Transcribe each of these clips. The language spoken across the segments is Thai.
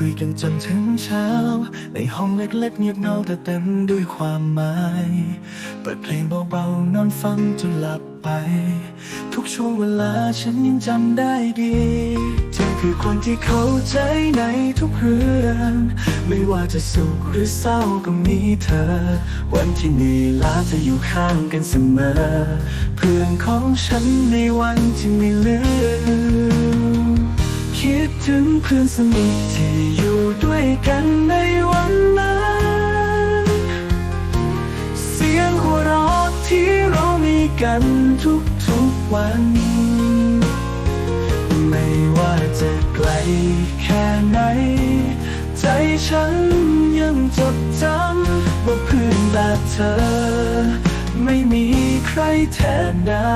คุยกันจนถึงเช้า ในห้องเล็กๆเงียบเงาแต่เต็มด้วยความหมาย เปิดเพลงเบาๆนอนฟังจนหลับไป ทุกช่วงเวลาฉันยังจำได้ดีเธอคือคนที่เข้าใจในทุกเรื่องไม่ว่าจะสุขหรือเศร้าก็มีเธอ วันที่เหนื่อยล้าจะอยู่ข้างกันเสมอ เพื่อนของฉันในวันที่ไม่ลืม คิดถึงเพื่อนสนิทที่อยู่ด้วยกันในวันนั้น เสียงหัวเราะที่เรามีกันทุกๆวัน ไม่ว่าจะไกลแค่ไหน ใจฉันยังจดจำว่าเพื่อนแบบเธอ ไม่มีใครแทนได้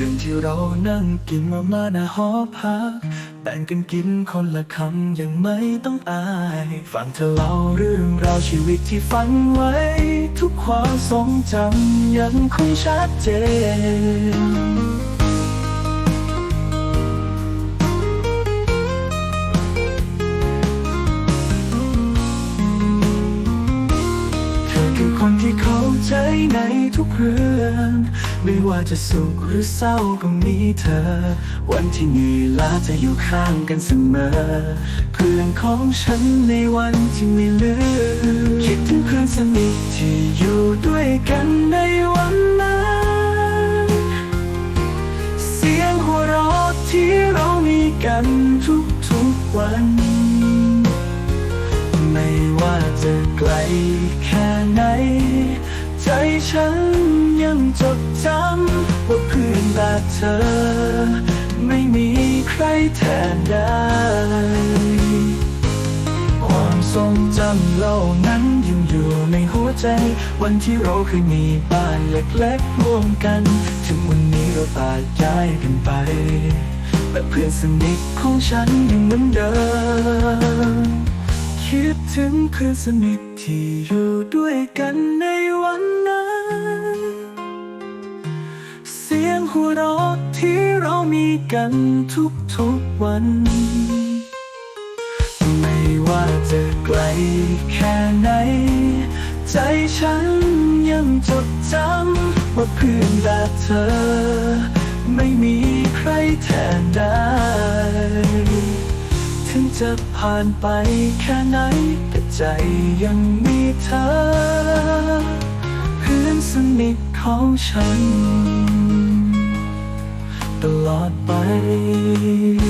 คืนที่เรานั่งกินมาม่าหน้าหอพักแบ่งกันกินคนละคำยังไม่ต้องอาย ฟังเธอเล่าเรื่องราวชีวิตที่ฝันไว้ ทุกความทรงจำยังคงชัดเจน ทุกเรื่อง ไม่ว่าจะสุขหรือเศร้าก็มีเธอ วันที่เหนื่อยล้าจะอยู่ข้างกันเสมอ เพื่อนของฉันในวันที่ไม่ลืมคิดถึงเพื่อนสนิทที่อยู่ด้วยกันในวันนั้น เสียงหัวเราะที่เรามีกันทุกๆวัน ไม่ว่าจะไกล จำว่าเพื่อนแบบเธอ ไม่มีใครแทนได้ ความทรงจำเหล่านั้นยังอยู่ในหัวใจ วันที่เราเคยมีบ้านเล็กๆร่วมกัน ถึงวันนี้เราตายย้ายกันไปแต่เพื่อนสนิทของฉันยังเหมือนเดิม คิดถึงเพื่อนสนิทที่อยู่ด้วยกันในวันนั้น หัวเราะที่เรามีกันทุกๆวัน ไม่ว่าจะไกลแค่ไหน ใจฉันยังจดจำว่าเพื่อนแบบเธอ ไม่มีใครแทนได้ ถึงจะผ่านไปแค่ไหน แต่ใจยังมีเธอ เพื่อนสนิทของฉัน ตลอดไปใ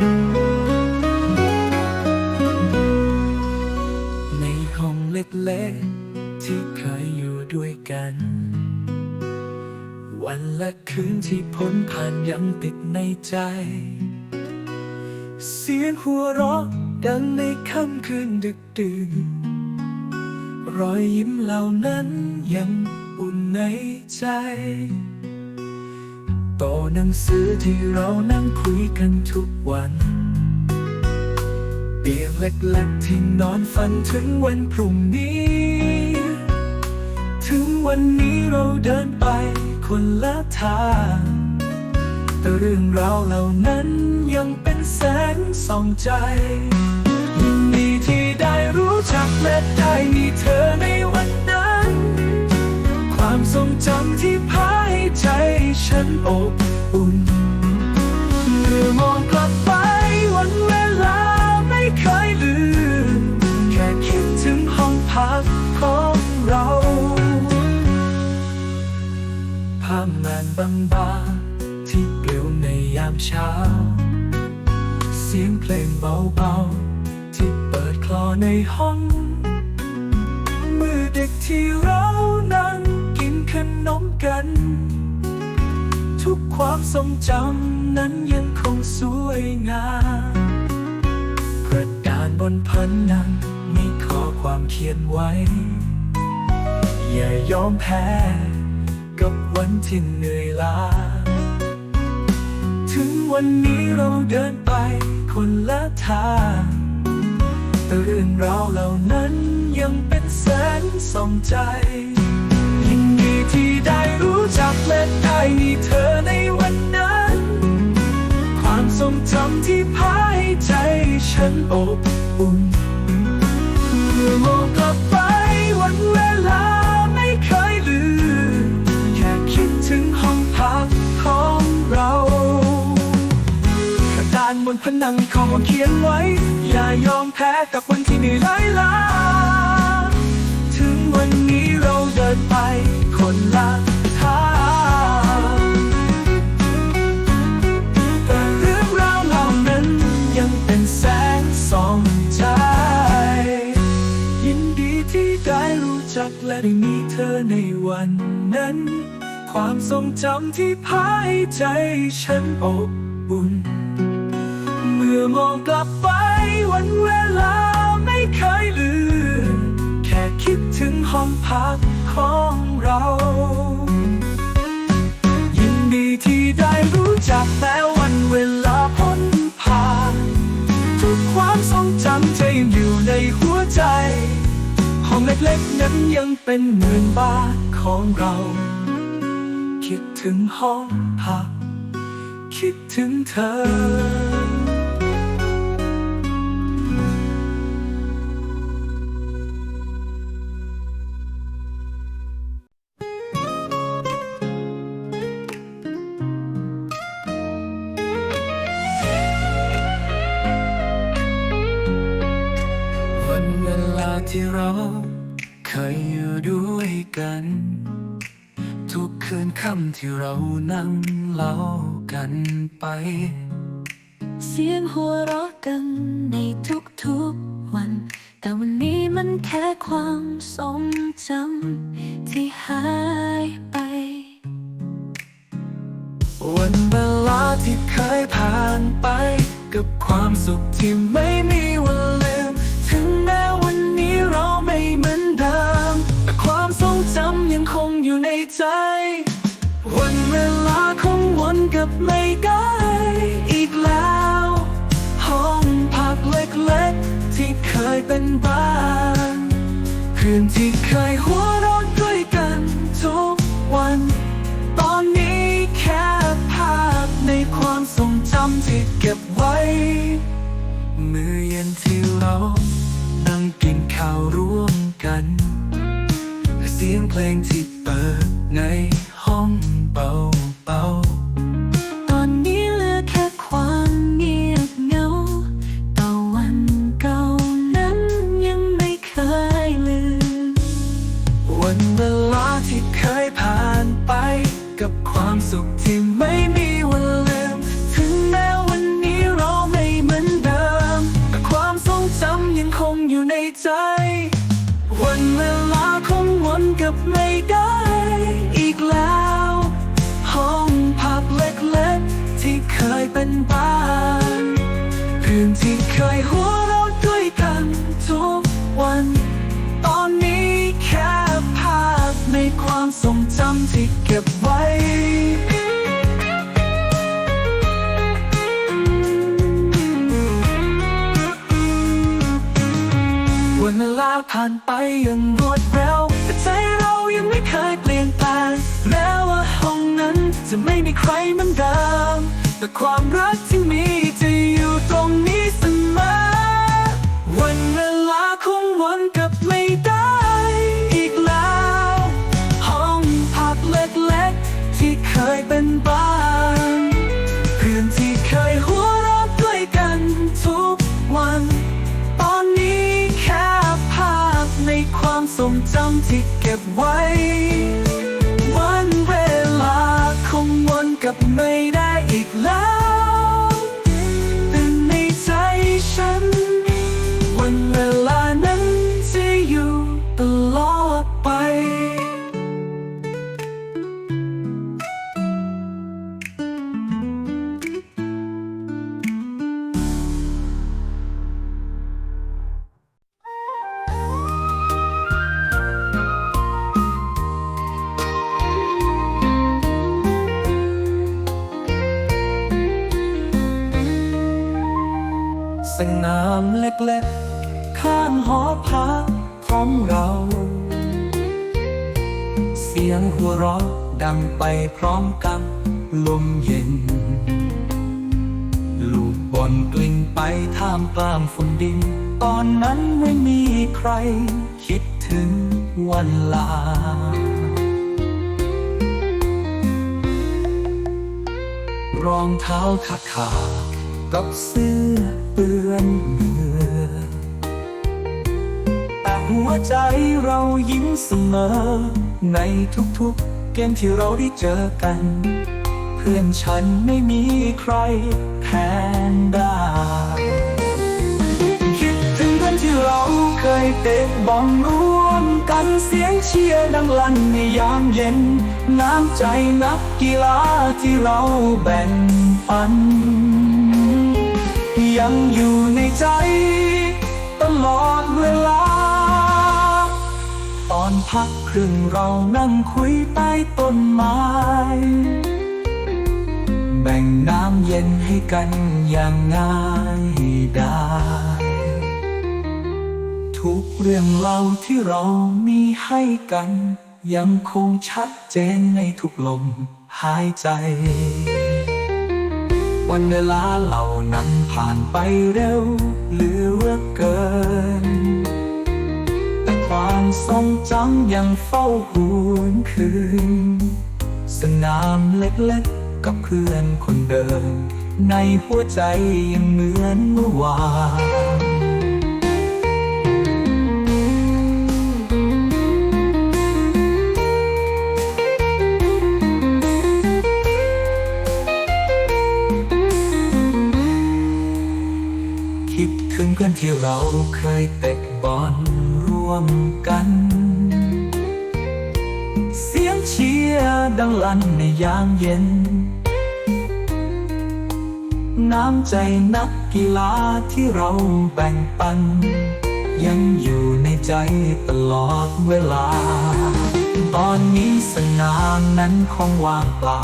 น เล็กๆ ที่เคยอยู่ด้วยกัน วันและคืนที่พ้นผ่านยังติดในใจ เสียงหัวเราะดังในค่ำคืนดึกดื่นรอยยิ้มเหล่านั้นยังอุ่นในใจโตอหนังสือที่เรานั่งคุยกันทุกวัน เตียงเล็กๆที่นอนฝันถึงวันพรุ่งนี้ ถึงวันนี้เราเดินไปคนละทางแต่เรื่องราวเหล่านั้นยังเป็นแสงส่องใจยินดีที่ได้รู้จักและได้มีเธอในวันนั้น ความทรงจำที่พาให้ใจฉันอบอุ่นเมื่อมองกลับไปวันเวลา ไม่เคยลืม แค่คิดถึงห้องพักของเราผ้าม่านบางๆที่เปลิวในยามเช้า เสียงเพลงเบาๆ ที่เปิดคลอในห้องมือเด็กที่เรานั่งกินขนมกัน ทุกความทรงจำนั้นยังคงสวยงาม ระดานบนผนังมีข้อความเขียนไว้ อย่ายอมแพ้ กับวันที่เหนื่อยล้า ถึงวันนี้เราเดินไปคนละทางแต่เรื่องราวเหล่านั้นยังเป็นแสงส่องใจ ยินดีที่ได้รู้จักและได้มีเธอในวันนั้น ความทรงจำที่พายใจฉันอบ อุ่นเมื่อมองกลับไปวันเวลาไม่เคยลืม แค่คิดถึงห้องพักของเรากระดานบนผนังของเขียนไว้ อย่ายอมแพ้กับวันที่เหนื่อยล้า ความทรงจำที่พายใจฉันอบอุ่น เมื่อมองกลับไปวันเวลาไม่เคยลืม แค่คิดถึงห้องพักของเรา ยินดีที่ได้รู้จักแม้วันเวลาพ้นผ่าน ทุกความทรงจำจะยังอยู่ในหัวใจ ห้องเล็กๆนั้นยังเป็นเหมือนบ้านของเรา ถึงห้องพัก คิดถึงเธอวันเวลาที่เราเคยอยู่ด้วยกัน คืนค่ำที่เรานั่งเล่ากันไป เสียงหัวเราะกันในทุกๆวัน แต่วันนี้มันแค่ความทรงจำที่หายไป วันเวลาที่เคยผ่านไป กับความสุขที่ไม่มีวัน ใจ วันเวลาคงวนกลับไม่ได้อีกแล้ว ห้องพักเล็กๆ ที่เคยเป็นบ้านคืนที่เคยหัวเราะด้วยกันทุกวัน ตอนนี้แค่ภาพในความทรงจำที่เก็บไว้ มือเย็นที่เรานั่งกินข้าวร่วมกัน เสียงเพลงที่ ความทรงจำที่เก็บไว้วันเวลาผ่านไปอย่างรวดเร็วแต่ใจเรายังไม่เคยเปลี่ยนแปลงแม้ว่าห้องนั้นจะไม่มีใครเหมือนเดิมแต่ความรักที่มีจะอยู่ตรงนี้เสมอวันเวลาคงวน ที่เก็บไว้ สนามเล็กๆ ข้างหอพักของเรา เสียงหัวเราะดังไปพร้อมกับลมเย็น ลูกบอลกลิ้งไปท่ามกลางฝุ่นดิน ตอนนั้นไม่มีใคร คิดถึงวันลารองเท้าขาดขา กับเสื้อเปื้อนเหงื่อแต่หัวใจเรายิ้มเสมอ ในทุกๆ เกมที่เราได้เจอกัน เพื่อนฉันไม่มีใครแทนได้คิดถึงเพื่อนที่เราเคยเตะบอลร่วมกันเสียงเชียร์ดังลั่นในยามเย็น น้ำใจนักกีฬาที่เราแบ่งปัน ยังอยู่ในใจ ตลอดเวลา ตอนพักครึ่งเรานั่งคุยใต้ต้นไม้ แบ่งน้ำเย็นให้กันอย่างง่ายได้ทุกเรื่องเล่าที่เรามีให้กัน ยังคงชัดเจนในทุกลมหายใจ วันเวลาเหล่านั้นผ่านไปเร็วเหลือเกิน แต่ความทรงจำยังเฝ้าหวนคืน สนามเล็กๆกับเพื่อนคนเดิม ในหัวใจยังเหมือนเมื่อวาน คิดถึงเพื่อนที่เราเคยเตะบอลร่วมกัน เสียงเชียร์ดังลั่นในยามเย็น น้ำใจนักกีฬาที่เราแบ่งปัน ยังอยู่ในใจตลอดเวลา ตอนนี้สนามนั้นคงว่างเปล่า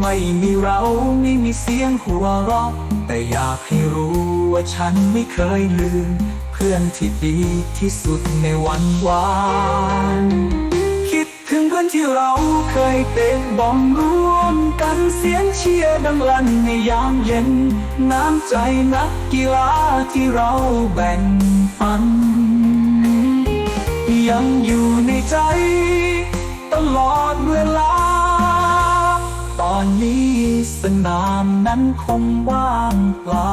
ไม่มีเราไม่มีเสียงหัวเราะแต่อยากให้รู้ ว่าฉันไม่เคยลืม เพื่อนที่ดีที่สุดในวันวานคิดถึงเพื่อนที่เราเคยเตะบอลร่วมกันเสียงเชียร์ดังลั่นในยามเย็น น้ำใจนักกีฬาที่เราแบ่งปัน ยังอยู่ในใจ ตลอดเวลา ตอนนี้สนามนั้นคงว่างเปล่า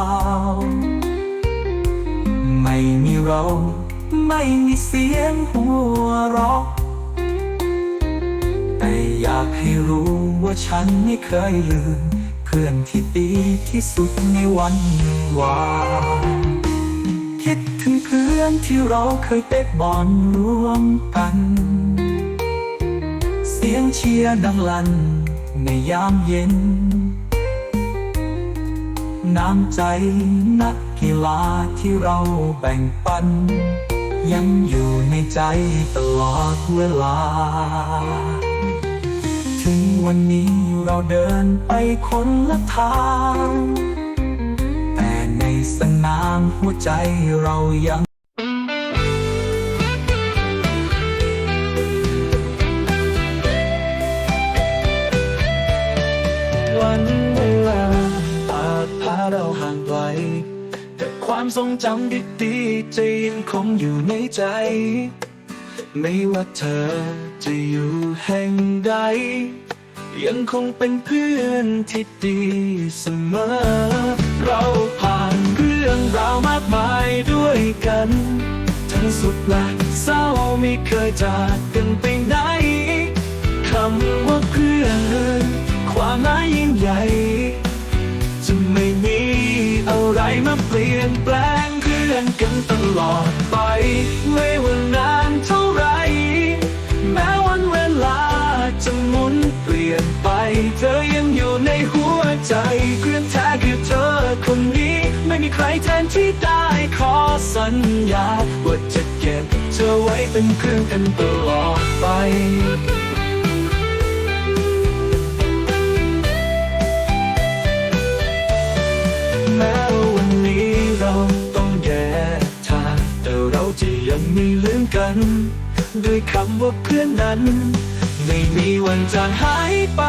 เรา ไม่มีเสียงหัวเราะแต่อยากให้รู้ว่าฉันไม่เคยลืม เพื่อนที่ดีที่สุดในวันวานคิดถึงเพื่อนที่เราเคยเตะบอลร่วมกัน เสียงเชียร์ดังลั่นในยามเย็น น้ำใจนักกีฬาที่เราแบ่งปัน ยังอยู่ในใจตลอดเวลา ถึงวันนี้เราเดินไปคนละทาง แต่ในสนามหัวใจเรายัง ความทรงจำดีๆจะยังคงอยู่ในใจ ไม่ว่าเธอจะอยู่แห่งใด ยังคงเป็นเพื่อนที่ดีเสมอ เราผ่านเรื่องราวมากมายด้วยกัน ทั้งสุขและเศร้าไม่เคยจากกันไปไหนคำว่าเพื่อนความหมายยิ่งใหญ่ ไรมาเปลี่ยนแปลงเพื่อนกันตลอดไป ไม่ว่านานเท่าไร แม้วันเวลาจะหมุนเปลี่ยนไป เธอยังอยู่ในหัวใจเพื่อนแท้คือเธอคนนี้ ไม่มีใครแทนที่ได้ขอสัญญาว่าจะเก็บเธอไว้เป็นเพื่อนกันตลอดไป ด้วยคำว่าเพื่อนนั้น ไม่มีวันจางหายไป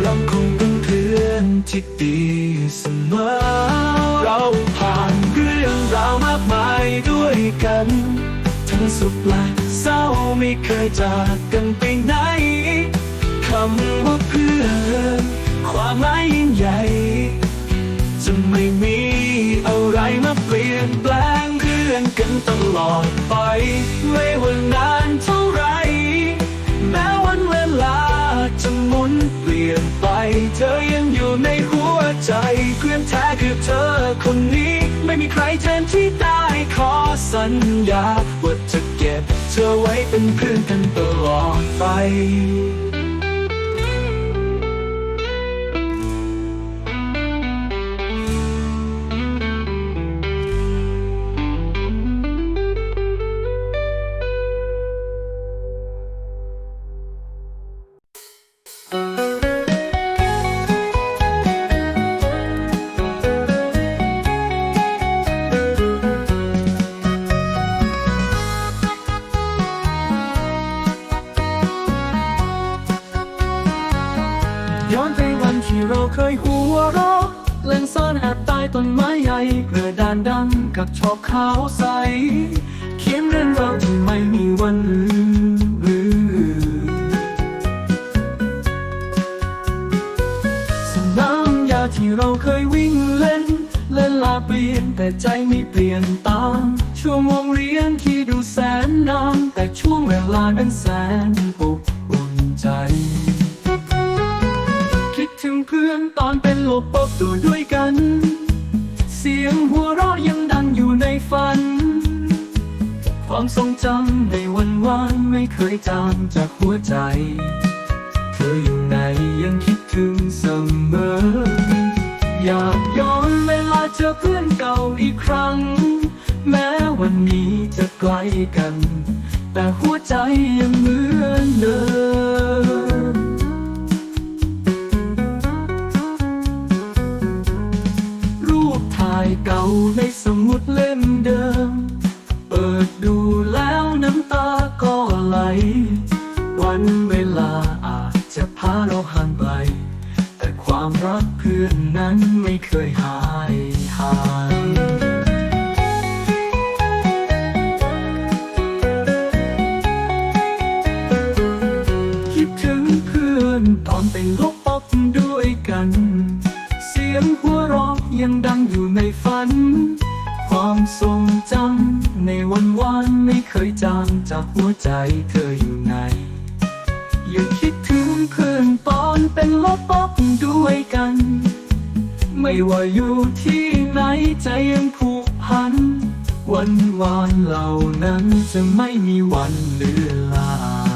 เราคงเป็นเพื่อนที่ดีเสมอ เราผ่านเรื่องราวมากมายด้วยกัน ทั้งสุขและเศร้าไม่เคยจากกันไปไหนคำว่าเพื่อน หมายยิ่งใหญ่ จะไม่มีอะไรมาเปลี่ยนแปลงเพื่อนกันตลอดไป ไม่ว่านานเท่าไร แม้วันเวลาจะหมุนเปลี่ยนไป เธอยังอยู่ในหัวใจเพื่อนแท้คือเธอคนนี้ ไม่มีใครแทนที่ได้ขอสัญญาว่าจะเก็บ เธอไว้เป็นเพื่อนกันตลอดไป ต้นไม้ใหญ่กระดานดำกับชอบขาวใส เขียนเรื่องราวที่ไม่มีวันลืมสนามยาที่เราเคยวิ่งเล่น เล่นลาเปลี่ยนแต่ใจไม่เปลี่ยนตามช่วงวงเรียนที่ดูแสนนานแต่ช่วงเวลานั้นแสนอบอุ่นใจ คิดถึงเพื่อนตอนเป็นลบปบตัวด้วย ทรงจำในวันวานไม่เคยจางจากหัวใจ เธออยู่ไหนยังคิดถึงเสมอ อยากย้อนเวลาเจอเพื่อนเก่าอีกครั้ง แม้วันนี้จะไกลกัน แต่หัวใจยังเหมือนเดิมรูปถ่ายเก่าในสมุดเล่มเดิม พื่อนนั้นไม่เคยหายห่างคิดถึงเพื่อนตอนเป็นลบปอบด้วยกัน เสียงหัวเราะยังดังอยู่ในฝัน ความทรงจำในวันวานไม่เคยจางจากหัวใจเธออยู่ไหนยังคิดถึง เพื่อนตอนเป็นลบปอบด้วยกัน ไม่ว่าอยู่ที่ไหนใจยังผูกพัน วันวานเหล่านั้นจะไม่มีวันเลือนลา